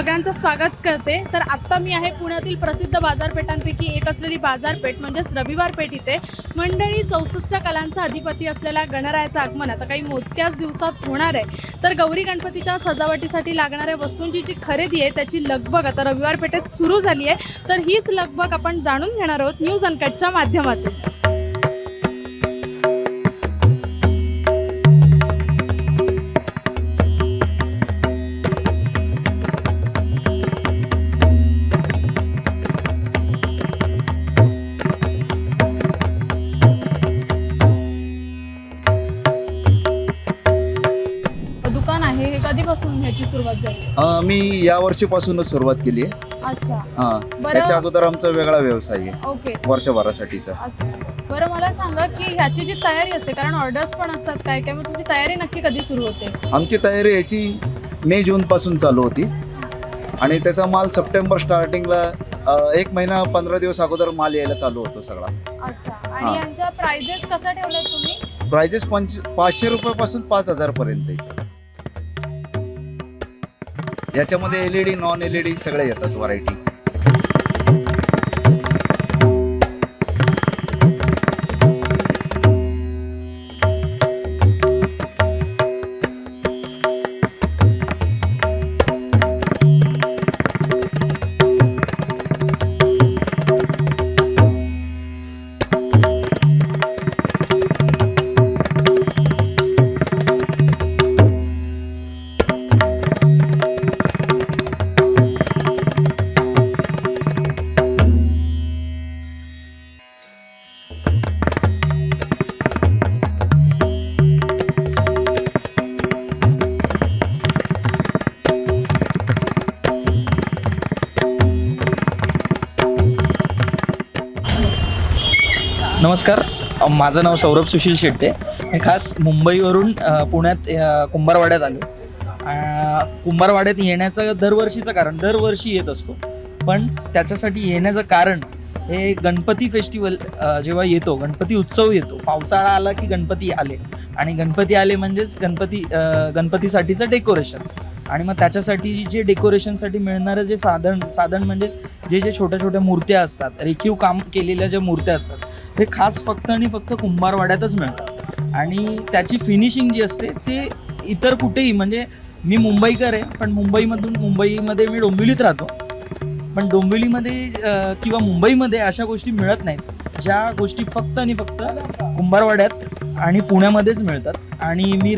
सगळ्यांचं स्वागत करते. तर आत्ता मी आहे पुण्यातील प्रसिद्ध बाजारपेठांपैकी एक असलेली बाजारपेठ म्हणजेच रविवार पेठ इथे. मंडळी चौसष्ट कलांचा अधिपती असलेल्या गणरायाचं आगमन आता काही मोजक्याच दिवसात होणार आहे. तर गौरी गणपतीच्या सजावटीसाठी लागणाऱ्या वस्तूंची जी खरेदी आहे त्याची लगबग आता रविवार पेठेत सुरू झाली आहे. तर हीच लगबग आपण जाणून घेणार आहोत न्यूज अनकटच्या माध्यमातून. कधीपासून ह्याची सुरुवात झाली? अ, मी या वर्षीपासूनच सुरुवात केली आहे. अच्छा. हा बरं. त्याच्या अगोदर आमचा वेगळा व्यवसाय आहे. ओके. वर्षभरासाठीचा. अच्छा. बरं मला सांगा की ह्याची जी तयारी असते कारण ऑर्डर्स पण असतात काय काय मग तुमची तयारी नक्की कधी सुरू होते? आमची तयारी याची मे जून पासून चालू होती. आणि त्याचा माल सप्टेंबर स्टार्टिंगला अ, एक महिना पंधरा दिवस अगोदर माल यायला चालू होतो सगळा. अच्छा. आणि हा. यांच्या प्राइजेस कसा ठेवलाय तुम्ही? प्राइजेस पंच पाचशे रुपयापासून पाच हजार पर्यंत आहे. याच्यामध्ये L E D non L E D सगळे येतात व्हरायटी. नमस्कार. माझं नाव सौरभ सुशील शेट्टे. मी खास मुंबईवरून पुण्यात कुंभारवाड्यात आलो कुंभारवाड्यात येण्याचं दरवर्षीचं कारण दरवर्षी येत असतो. पण त्याच्यासाठी येण्याचं कारण हे गणपती फेस्टिवल जेव्हा येतो गणपती उत्सव येतो. पावसाळा आला की गणपती आले. आणि गणपती आले म्हणजेच गणपती गणपतीसाठीचं डेकोरेशन. आणि मग त्याच्यासाठी जे डेकोरेशनसाठी मिळणारं जे साधन साधन म्हणजेच जे जे छोट्या छोट्या मूर्त्या असतात रेखीव काम केलेल्या ज्या मूर्त्या असतात ते खास फक्त आणि फक्त कुंभारवाड्यातच मिळतं आणि त्याची फिनिशिंग जी असते ते इतर कुठेही म्हणजे मी मुंबईकर आहे पण मुंबईमधून मुंबईमध्ये मी डोंबिवलीत राहतो. पण डोंबिवलीमध्ये किंवा मुंबईमध्ये अशा गोष्टी मिळत नाहीत ज्या गोष्टी फक्त आणि फक्त कुंभारवाड्यात आणि पुण्यामध्येच मिळतात. आणि मी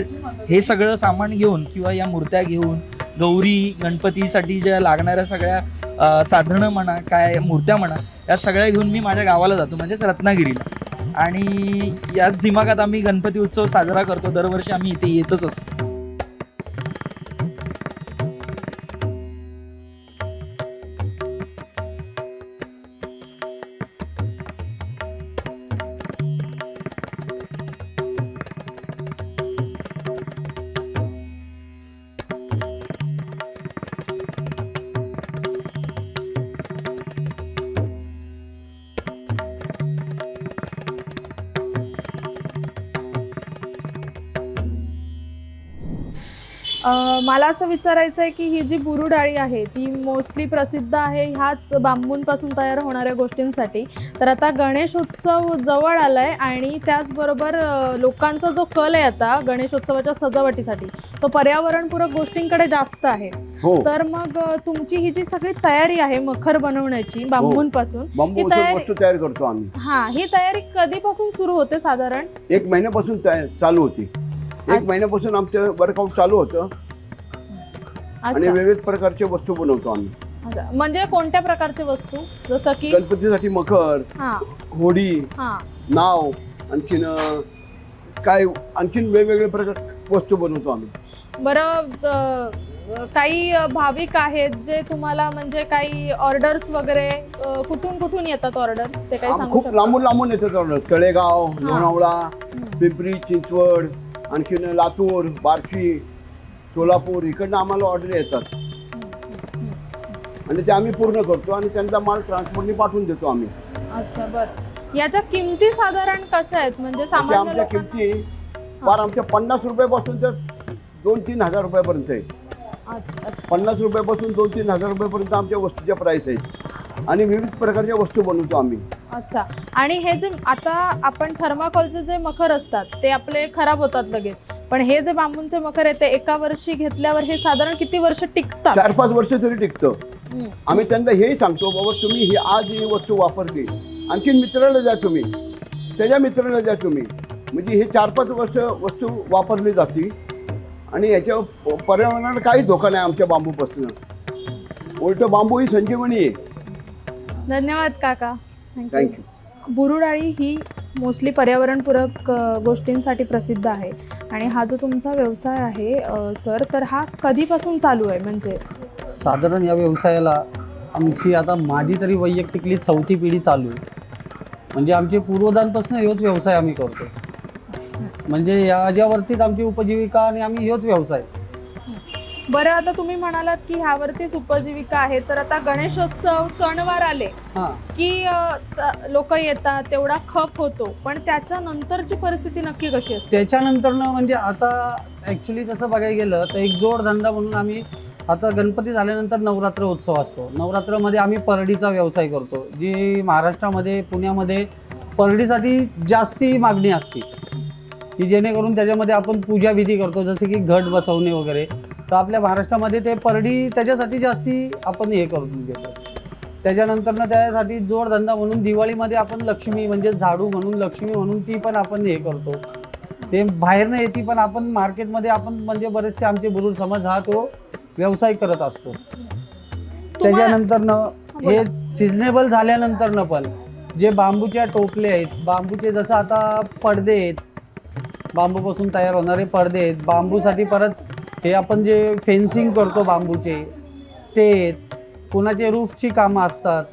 हे सगळं सामान घेऊन किंवा या मूर्त्या घेऊन गौरी गणपतीसाठी ज्या लागणाऱ्या सगळ्या साधनं म्हणा काय मूर्त्या म्हणा या सगळ्या घेऊन मी माझ्या गावाला जातो म्हणजेच रत्नागिरीला. आणि याच दिमागात आम्ही गणपती उत्सव साजरा करतो दरवर्षी आम्ही इथे येतच असतो. मला असं विचारायचं आहे की ही जी बुरू डाळी आहे ती मोस्टली प्रसिद्ध आहे ह्याच बांबूंपासून तयार होणाऱ्या गोष्टींसाठी. तर आता गणेश उत्सव जवळ आलाय आणि त्याचबरोबर लोकांचा जो कल आहे आता गणेशोत्सवाच्या सजावटीसाठी तो पर्यावरणपूरक गोष्टींकडे जास्त आहे. हो. तर मग तुमची ही जी सगळी तयारी आहे मखर बनवण्याची बांबूंपासून बांबू ही तयारी- करतो आम्ही. हा ही तयारी कधीपासून सुरू होते साधारण? एक महिन्यापासून चालू होती. एक महिन्यापासून आमचं वर्कआउट चालू होतं. आणि अच्छा. विविध प्रकारचे वस्तू बनवतो आम्ही. अच्छा. म्हणजे कोणत्या प्रकारच्या वस्तू? जसं की? गणपतीसाठी मखर हा. होडी हा. नाव आणखीन अं, काय आणखीन वेगवेगळे प्रकार वस्तू बनवतो आम्ही. बरं अ, काही भाविक आहेत जे तुम्हाला म्हणजे काही ऑर्डर्स वगैरे अ, कुठून कुठून येतात ऑर्डर्स ते काही आम- सांगू खूप शकता? लांबून लांबून येतात ऑर्डर तळेगाव लोणावळा. पिंपरी चिंचवड आणखीन लातूर बार्शी सोलापूर इकडनं आम्हाला ऑर्डर येतात. आणि ते आम्ही पूर्ण करतो आणि त्यांचा माल ट्रान्सपोर्टने पाठवून देतो आम्ही. अच्छा बरं. याच्या किमती साधारण कशा आहेत? म्हणजे सामान्य आमच्या लोकांना- किमती फार आमच्या पन्नास रुपयापासून तर दोन तीन हजार रुपयापर्यंत आहे. अच्छा अच्छा. पन्नास रुपयापासून दोन तीन हजार रुपयापर्यंत आमच्या वस्तूच्या प्राईस आहेत. आणि विविध प्रकारच्या वस्तू बनवतो आम्ही. अच्छा. आणि हे जे आता आपण थर्माकोलचे जे मखर असतात ते आपले खराब होतात लगेच. पण हे जे बांबूंचे मखर आहेत ते एका वर्षी घेतल्यावर हे साधारण किती वर्ष टिकतात? चार पाच वर्ष तरी टिकतं. आम्ही त्यांना हेही सांगतो बाबा तुम्ही ही आज ही वस्तू वापरली. आणखीन मित्राला द्या तुम्ही. त्याच्या मित्राला द्या तुम्ही. म्हणजे हे चार पाच वर्ष वस्तू वापरली जाते. आणि याच्या पर्यावरणाला काही धोका नाही आमच्या बांबूपासून. उलट बांबू ही संजीवनी आहे. धन्यवाद काका. थँक्यू बुरुडाळी ही मोस्टली पर्यावरणपूरक गोष्टींसाठी प्रसिद्ध आहे. आणि हा जो तुमचा व्यवसाय आहे सर तर हा कधीपासून चालू आहे? म्हणजे साधारण या व्यवसायाला आमची आता माझी तरी वैयक्तिकली चौथी पिढी चालू आहे. म्हणजे आमचे पूर्वजांपासून हेच व्यवसाय आम्ही करतो म्हणजे याच्यावरतीच आमची उपजीविका आणि आम्ही हेच व्यवसाय बरं आता तुम्ही म्हणालात की ह्यावरतीच उपजीविका आहे तर आता गणेशोत्सव सणवार आले हां. की लोक येतात तेवढा खप होतो पण त्याच्यानंतरची परिस्थिती नक्की कशी असते? त्याच्यानंतरनं म्हणजे आता ॲक्च्युली तसं बघायला गेलं तर एक जोडधंदा म्हणून आम्ही आता गणपती झाल्यानंतर नवरात्र उत्सव असतो. नवरात्रमध्ये आम्ही परडीचा व्यवसाय करतो जी महाराष्ट्रामध्ये पुण्यामध्ये परडीसाठी जास्ती मागणी असते. की जेणेकरून त्याच्यामध्ये आपण पूजाविधी करतो जसे की घट बसवणे वगैरे. तर आपल्या महाराष्ट्रामध्ये ते परडी त्याच्यासाठी जास्ती आपण हे करून घेतो. त्याच्यानंतरनं त्यासाठी जोडधंदा म्हणून दिवाळीमध्ये आपण लक्ष्मी म्हणजे झाडू म्हणून लक्ष्मी म्हणून ती पण आपण हे करतो. ते बाहेर नाही येते पण आपण मार्केटमध्ये आपण म्हणजे बरेचसे आमचे बुरुड समाज हा तो व्यवसाय करत असतो. त्याच्यानंतरनं हे सिजनेबल झाल्यानंतरनं पण जे बांबूच्या टोपले आहेत बांबूचे जसं आता पडदे आहेत बांबूपासून तयार होणारे पडदे आहेत बांबूसाठी परत हे आपण जे फेन्सिंग करतो बांबूचे ते कुणाचे रूफची कामं असतात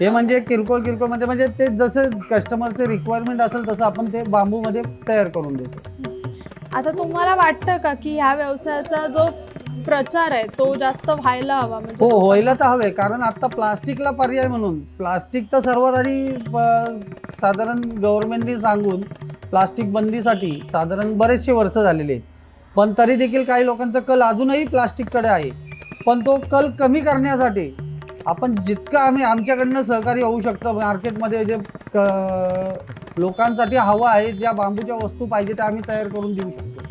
हे म्हणजे किरकोळ किरकोळमध्ये म्हणजे ते जसं कस्टमरचे रिक्वायरमेंट असेल तसं आपण ते बांबूमध्ये तयार करून देतो. आता तुम्हाला वाटतं का की ह्या व्यवसायाचा जो प्रचार आहे तो जास्त व्हायला हवा म्हणजे? हो व्हायला तर हवे कारण आता प्लास्टिकला पर्याय म्हणून प्लास्टिक तर प- साधारण गव्हर्नमेंटने सांगून प्लास्टिक बंदीसाठी साधारण बरेचसे वर्ष झालेले आहेत. पण तरी देखील काही लोकांचा कल अजूनही प्लास्टिककडे आहे. पण तो कल कमी करण्यासाठी आपण जितकं आम्ही आमच्याकडनं सहकार्य होऊ शकतं मार्केटमध्ये जे क- लोकांसाठी हवा आहे ज्या बांबूच्या वस्तू पाहिजे त्या आम्ही तयार करून देऊ शकतो.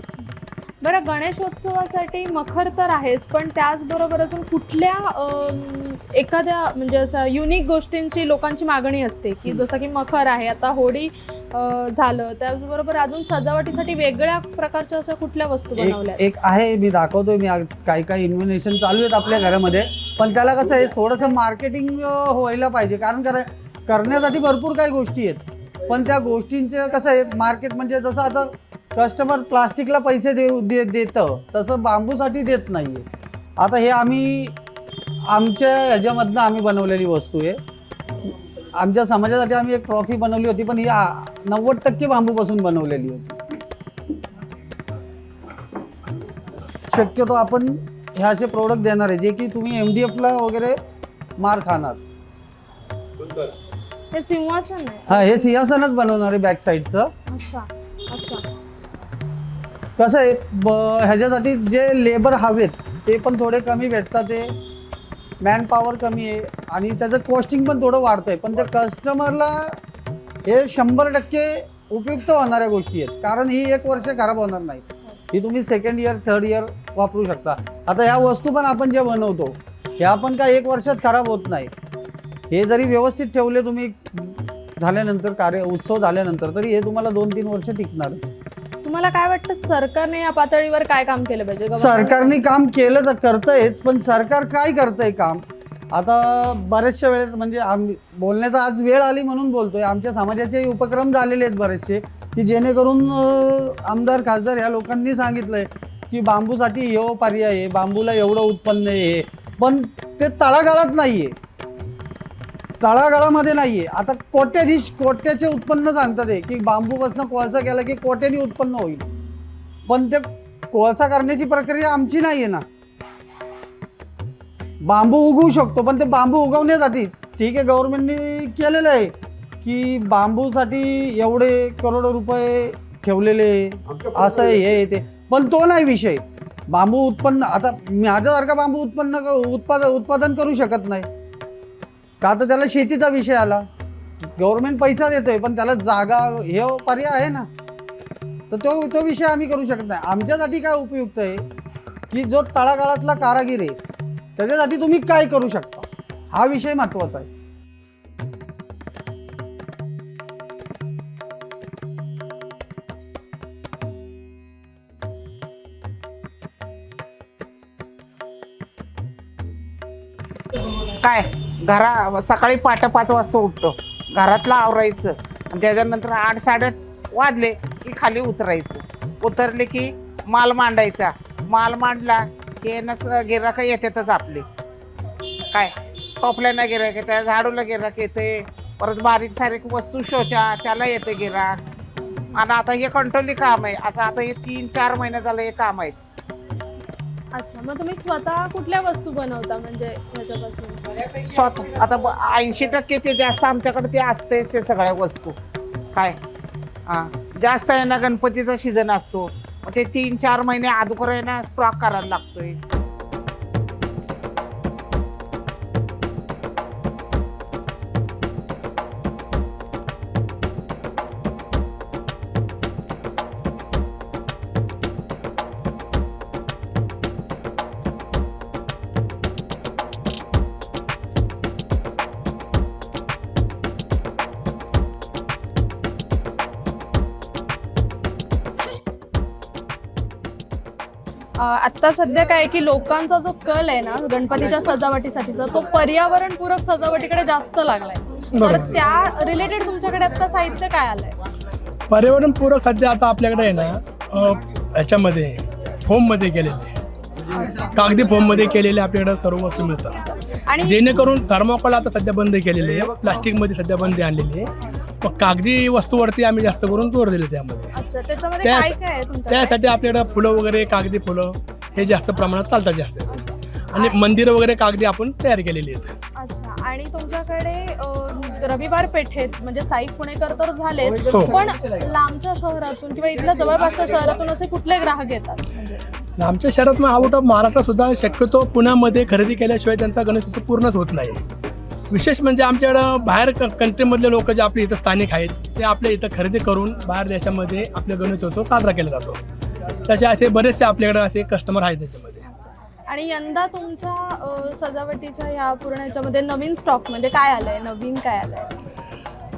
बरं गणेशोत्सवासाठी मखर तर आहेच पण त्याचबरोबर अजून कुठल्या एखाद्या म्हणजे असं युनिक गोष्टींची लोकांची मागणी असते की जसं की मखर आहे आता होळी झालं. त्याचबरोबर अजून सजावटीसाठी वेगळ्या प्रकारच्या अशा कुठल्या वस्तू बनवल्या एक एक आहे मी दाखवतोय मी काही काही इन्व्हेनेशन चालू आहेत आपल्या घरामध्ये. पण त्याला कसं आहे थोडंसं मार्केटिंग व्हायला पाहिजे. कारण करा करण्यासाठी भरपूर काही गोष्टी आहेत. पण त्या गोष्टींचं कसं आहे मार्केट म्हणजे जसं आता कस्टमर प्लास्टिकला पैसे देऊ दे देतं तसं बांबूसाठी देत नाही आहे आता हे आम्ही आमच्या ह्याच्यामधनं आम्ही बनवलेली वस्तू आहे. आमच्या समाजासाठी आम्ही एक ट्रॉफी बनवली होती पण ही नव्वद टक्के बांबूपासून बनवलेली होती. शक्यतो आपण हे असे प्रोडक्ट देणार आहे जे की तुम्ही एम डी एफला वगैरे मार खाणार. हे सिंहासन आहे. हा हे सिंहासनच बनवणार आहे बॅक साईडचं अच्छा अच्छा. कसं आहे ब ह्याच्यासाठी जे लेबर हवेत ते पण थोडे कमी भेटतात ते. मॅन पॉवर कमी आहे आणि त्याचं कॉस्टिंग पण थोडं वाढतं आहे पण ते कस्टमरला हे शंभर टक्के उपयुक्त होणाऱ्या गोष्टी आहेत. कारण ही एक वर्ष खराब होणार नाही. ही तुम्ही सेकंड इयर थर्ड इयर वापरू शकता. आता ह्या वस्तू पण आपण ज्या बनवतो ह्या पण काय एक वर्षात खराब होत नाही. हे जरी व्यवस्थित ठेवले तुम्ही झाल्यानंतर कार्य उत्सव झाल्यानंतर तरी हे तुम्हाला दोन तीन वर्ष टिकणार. तुम्हाला काय वाटतं सरकारने या पातळीवर काय काम केलं पाहिजे? सरकारने काम केलं तर करतंयच पण सरकार काय करतंय काम? आता बऱ्याचशा वेळेस म्हणजे आम्ही बोलण्याचा आज वेळ आली म्हणून बोलतोय. आमच्या समाजाचे उपक्रम झालेले आहेत बरेचसे की जेणेकरून अं, आमदार खासदार ह्या लोकांनी सांगितलंय की बांबूसाठी हे पर्याय आहे बांबूला एवढं उत्पन्न आहे. पण ते तळागाळात नाहीये. तळागाळामध्ये नाहीये. आता कोट्याधीश कोट्याचे उत्पन्न सांगतात हे की बांबूपासून कोळसा केला की कोट्यानी उत्पन्न होईल. पण ते कोळसा करण्याची प्रक्रिया आमची नाही आहे ना. बांबू उगवू शकतो पण ते बांबू उगवण्यासाठी ठीक आहे गव्हर्नमेंटने केलेलं आहे की बांबूसाठी एवढे करोड रुपये ठेवलेले असं हे ते. पण तो नाही विषय. बांबू उत्पन्न आता माझ्यासारखा बांबू उत्पन्न उत्पादन उत्पादन करू शकत नाही. का तर त्याला शेतीचा विषय आला. गव्हर्नमेंट पैसा देतोय पण त्याला जागा हे पर्याय आहे ना. तर तो तो विषय आम्ही करू शकत नाही. आमच्यासाठी काय उपयुक्त आहे की जो तळागाळातला कारागीर आहे त्याच्यासाठी तुम्ही काय करू शकता? हा विषय महत्त्वाचा आहे. काय? घरा सकाळी पाट पाच वाजता उठतो. घरातलं आवरायचं. आणि त्याच्यानंतर आठ साडेआठ वाजले की खाली उतरायचं. उतरले की माल मांडायचा. माल मांडला की नस गिराक येतातच आपले. काय? टोपल्यानं गिराक येतं झाडूला गिराक येते परत बारीक सारीक वस्तू शोच्या त्याला येते गिराक. आणि आता हे कंट्रोली काम आहे. आता आता हे तीन चार महिने झालं हे काम आहे. अच्छा मग तुम्ही स्वतः कुठल्या वस्तू बनवता म्हणजे ह्याच्यापासून? स्वतः. आता ऐंशी टक्के ते जास्त आमच्याकडे ते असते ते सगळ्या वस्तू. काय? हा. जास्त आहे ना गणपतीचा सीझन असतो. मग ते तीन चार महिने अगोदर आहे ना स्टॉक करायला लागतोय. आत्ता सध्या काय की लोकांचा जो कल आहे ना गणपतीच्या सजावटीसाठीचा तो पर्यावरणपूरक सजावटीकडे जास्त लागलाय. तर बरोबर. त्या रिलेटेड तुमच्याकडे आता साहित्य काय आलंय? पर्यावरणपूरक सध्या आता आपल्याकडे आहे ना अ, ह्याच्यामध्ये फोममध्ये केलेले. कागदी फोममध्ये केलेले आपल्याकडे सर्व वस्तू मिळतात. आणि जेणेकरून थर्मोकॉल आता सध्या बंद केलेले आहे प्लास्टिकमध्ये सध्या बंदी आणलेली आहे. कागदी वस्तूवरती आम्ही जास्त करून जोर दिले त्यामध्ये. अच्छा त्याच्यामध्ये त्या- काय काय आहे तुमच्याकडे? त्यासाठी आपल्याकडं फुलं वगैरे कागदी फुलं हे जास्त प्रमाणात चालतात जास्त. आणि मंदिरं वगैरे कागदी आपण तयार केलेली आहेत. अच्छा आणि तुमच्याकडे अ, रविवार पेठेत म्हणजे स्थायिक पुणेकर तर झाले हो. पण लांबच्या शहरातून किंवा इथल्या जवळपासच्या शहरातून असे कुठले ग्राहक येतात? म्हणजे आमच्या शहरात मग आउट ऑफ महाराष्ट्र सुद्धा शक्यतो पुण्यामध्ये खरेदी केल्याशिवाय त्यांचा गणेशोत्सव पूर्णच होत नाही. विशेष म्हणजे आमच्याकडं बाहेर क कंट्रीमधले लोक जे आपले इथं स्थानिक आहेत ते आपल्या इथं खरेदी करून बाहेर देशामध्ये आपल्या गणेशोत्सव साजरा केला जातो. तसे असे बरेचसे आपल्याकडे असे कस्टमर आहेत त्याच्यामध्ये. आणि यंदा तुमच्या सजावटीच्या ह्या पूर्ण ह्याच्यामध्ये नवीन स्टॉक म्हणजे काय आलंय? नवीन काय आलंय?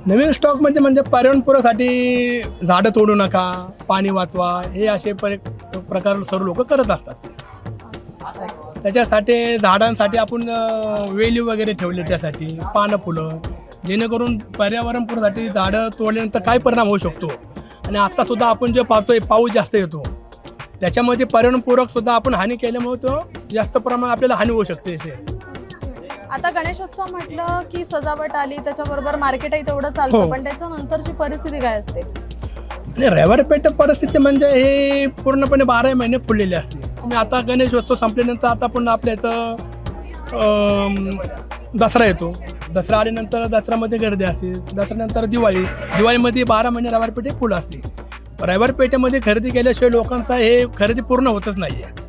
नवीन स्टॉक म्हणजे म्हणजे पर्यावरणपूरसाठी झाडं तोडू नका पाणी वाचवा हे असे परे प्रकार सर्व लोक करत असतात. ते त्याच्यासाठी झाडांसाठी आपण वेली वगैरे ठेवले त्यासाठी पानं फुलं जेणेकरून पर्यावरणपूरसाठी झाडं तोडल्यानंतर काय परिणाम होऊ शकतो? आणि आत्तासुद्धा आपण जे पाहतोय पाऊस जास्त येतो. त्याच्यामध्ये पर्यावरणपूरक सुद्धा आपण हानी केल्यामुळे तो जास्त प्रमाणात आपल्याला हानी होऊ शकते असे. आता गणेशोत्सव म्हटलं की सजावट आली त्याच्याबरोबर मार्केटही तेवढं चालतं हो. पण त्याच्यानंतरची परिस्थिती काय असते? आणि रविवारपेठ परिस्थिती म्हणजे हे पूर्णपणे बारा महिने फुललेले असते. तुम्ही आता गणेशोत्सव संपल्यानंतर आता पुन्हा आपल्या इथं दसरा येतो. दसरा आल्यानंतर दसऱ्यामध्ये गर्दी असते. दसऱ्यानंतर दिवाळी. दिवाळीमध्ये बारा महिने रविवारपेठे फुलं असते. रविवारपेठेमध्ये खरेदी केल्याशिवाय लोकांचा हे खरेदी पूर्ण होतच नाही आहे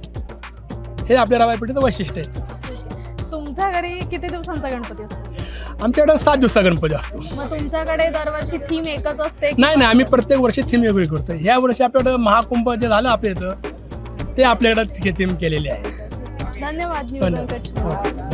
हे आपल्या रविवारपेठेचं वैशिष्ट्य आहे. तुमच्या घरी किती दिवसांचा गणपती असतो? आमच्याकडं सात दिवसा गणपती असतो. मग तुमच्याकडे दरवर्षी थीम एकच असते नाही नाही आम्ही प्रत्येक वर्षी थीम वेगळी करतो ह्या वर्षी आपल्याकडं महाकुंभ जे झालं आपल्या इथं ते आपल्याकडं थीम केलेले आहे. धन्यवाद न्यूज़ धन्यवाद.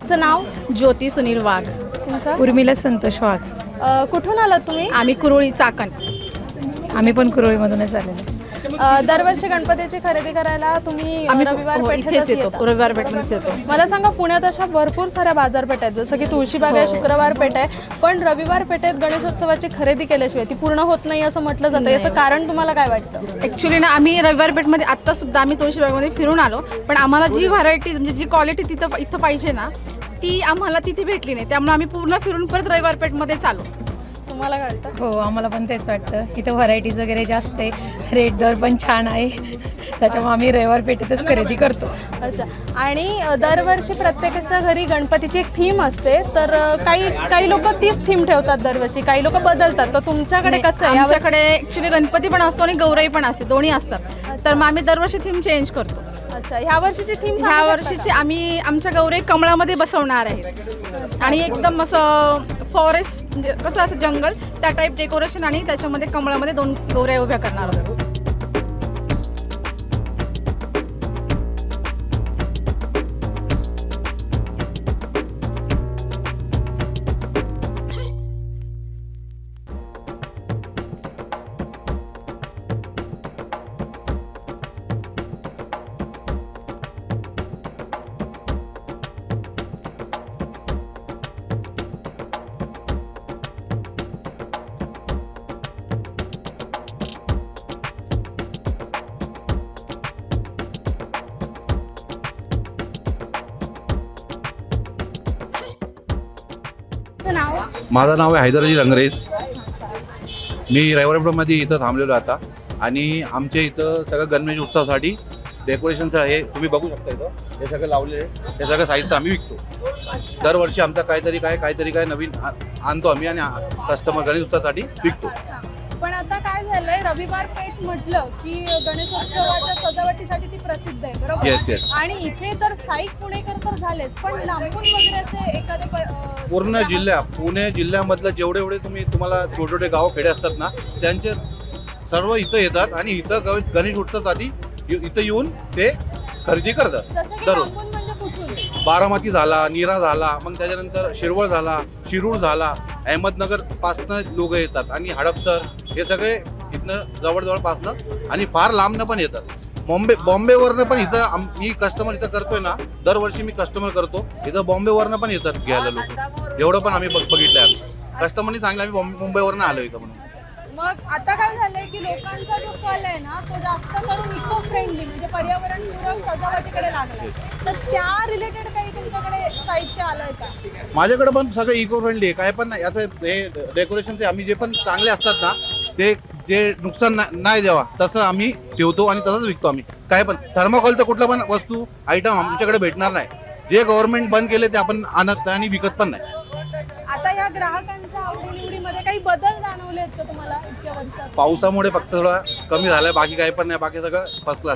तुमचं नाव ज्योती सुनील वाघ. तुमचं उर्मिला संतोष वाघ अ, कुठून आलात तुम्ही? आम्ही कुरोळी चाकण. आम्ही पण कुरोळीमधूनच आलेलो. अ, दरवर्षी गणपतीची खरेदी करायला तुम्ही अ, आम्ही रविवार हो, पेठेतच इथेच येतो. येता. रविवार पेठेच येतो. मला सांगा पुण्यात अशा भरपूर साऱ्या बाजारपेठ आहेत. जसं की तुळशीबाग आहे हो. शुक्रवार पेठ आहे. पण रविवार पेठेत गणेशोत्सवाची खरेदी केल्याशिवाय ती पूर्ण होत नाही असं म्हटलं जातं. याचं कारण तुम्हाला काय वाटतं? ॲक्च्युली ना आम्ही रविवार पेठमध्ये आत्ता सुद्धा आम्ही तुळशीबागमध्ये फिरून आलो. पण आम्हाला जी व्हरायटी म्हणजे जी क्वालिटी तिथं इथं पाहिजे ना ती आम्हाला तिथे भेटली नाही. त्यामुळे आम्ही पूर्ण फिरून परत रविवार पेठमध्येच आलो तुम्हाला काय वाटतं हो आम्हाला पण तेच वाटतं. इथं व्हरायटीज वगैरे जास्त आहे. रेट दर पण छान आहे. त्याच्यामुळे आम्ही रविवार पेठेतच खरेदी करतो. अच्छा. आणि अ, दरवर्षी प्रत्येकाच्या घरी गणपतीची एक थीम असते. तर अ, काही काही लोक तीच थीम ठेवतात दरवर्षी. काही लोक बदलतात. तर तुमच्याकडे कसं आहे? आमच्याकडे ॲक्च्युली गणपती पण असतो आणि गौराई पण असते. दोन्ही असतात. तर मग आम्ही दरवर्षी थीम चेंज करतो. अच्छा ह्या वर्षीची थीम ह्या वर्षीची आम्ही आमच्या गौराई कमळामध्ये बसवणार आहे. आणि एकदम असं फॉरेस्ट म्हणजे कसं असं जंगल त्या टाईप डेकोरेशन आणि त्याच्यामध्ये कमळामध्ये दोन गौऱ्या उभ्या करणार आहोत. माझं नाव आहे हैदराजी रंगरेस मी रविवारमध्ये इथं थांबलेलो आता. आणि आमच्या इथं सगळं गणेश उत्सवासाठी डेकोरेशनचं हे तुम्ही बघू शकता इथं. हे सगळं लावले हे सगळं साहित्य आम्ही विकतो. दरवर्षी आमचा काहीतरी काय काहीतरी काय नवीन आ- आणतो आम्ही आणि कस्टमर गणेश उत्सवासाठी विकतो. काय रविवार पेठ म्हटलं की गणेशोत्सवाच्या सजावटीसाठी ती प्रसिद्ध आहे बरोबर Yes, yes. आणि इथे तर स्थायिक पुणेकर तर झालेच पण लांबून वगैरे असे एखादे प- अ, पूर्ण जिल्ह्या पुणे जिल्ह्यामधलं जेवढे एवढे तुम्ही तुम्हाला छोटे छोटे गाव खेडे असतात ना त्यांचे सर्व इथं येतात आणि इथं गणेश उत्सवासाठी इ- इथं येऊन ते खरेदी करतात जसं की दररोज. लांबून म्हणजे कुठून बारामती झाला नीरा झाला मग त्याच्यानंतर शिरवळ झाला शिरूर झाला अहमदनगर पासनं लोक येतात आणि हडपसर हे सगळे इथनं जवळजवळ पासनं आणि फार लांबनं पण येतात बॉम्बे बॉम्बेवरनं पण इथं आम- मी कस्टमर इथं करतोय ना दरवर्षी मी कस्टमर करतो. इथं बॉम्बेवरनं पण येतात घ्यायला लोक. एवढं पण आम्ही बघ- बघितलंय आम्ही. कस्टमरनी सांगितलं आम्ही बॉम्बे मुंबईवरनं आलो इथं म्हणून. मग आता काय झालंय की लोकांचा जो कल आहे ना तो जास्त करून इको फ्रेंडली म्हणजे पर्यावरणपूरक सजावटीकडे लागलाय. तर त्या रिलेटेड काही तुमच्याकडे साहित्य आलंय का? माझ्याकडे पण सगळं इको फ्रेंडली आहे. काय पण नाही. असं हे डेकोरेशनचे आम्ही जे पण चांगले असतात ना ते जे नुकसान नाही द्यावा तसं आम्ही ठेवतो आणि तसंच विकतो आम्ही. काय पण थर्मोकॉलचं कुठलं पण वस्तू आयटम आमच्याकडे भेटणार नाही. जे गव्हर्नमेंट बंद केले ते आपण आणत नाही आणि विकत पण नाही. आता या ग्राहकांच्या आवडीनिवडीमध्ये काही बदल जाणवले आहेत का तुम्हाला इतक्या वर्षात? पावसामुळे फक्त थोडा कमी झालाय बाकी काही पण नाही बाकी सगळं फर्स्ट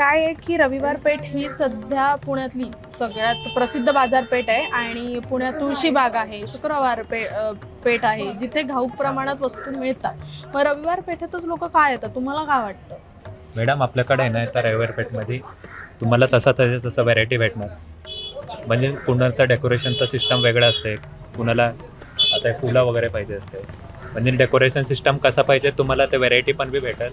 काय आहे की रविवार पेठ ही सध्या पुण्यातली सगळ्यात प्रसिद्ध बाजारपेठ आहे आणि पुण्यात तुळशीबाग आहे शुक्रवार पे पेठ आहे जिथे घाऊक प्रमाणात वस्तू मिळतात. मग रविवार पेठेतच लोक काय येतात? तुम्हाला काय वाटतं? मॅडम आपल्याकडे आहे ना तर रविवार पेठमध्ये तुम्हाला तसा तसं तसं व्हरायटी भेटणार. म्हणजे कुणाचं डेकोरेशनचं सिस्टम वेगळं असते कुणाला आता फुलं वगैरे पाहिजे असते. म्हणजे डेकोरेशन सिस्टम कसा पाहिजे तुम्हाला ते व्हरायटी पण बी भेटेल.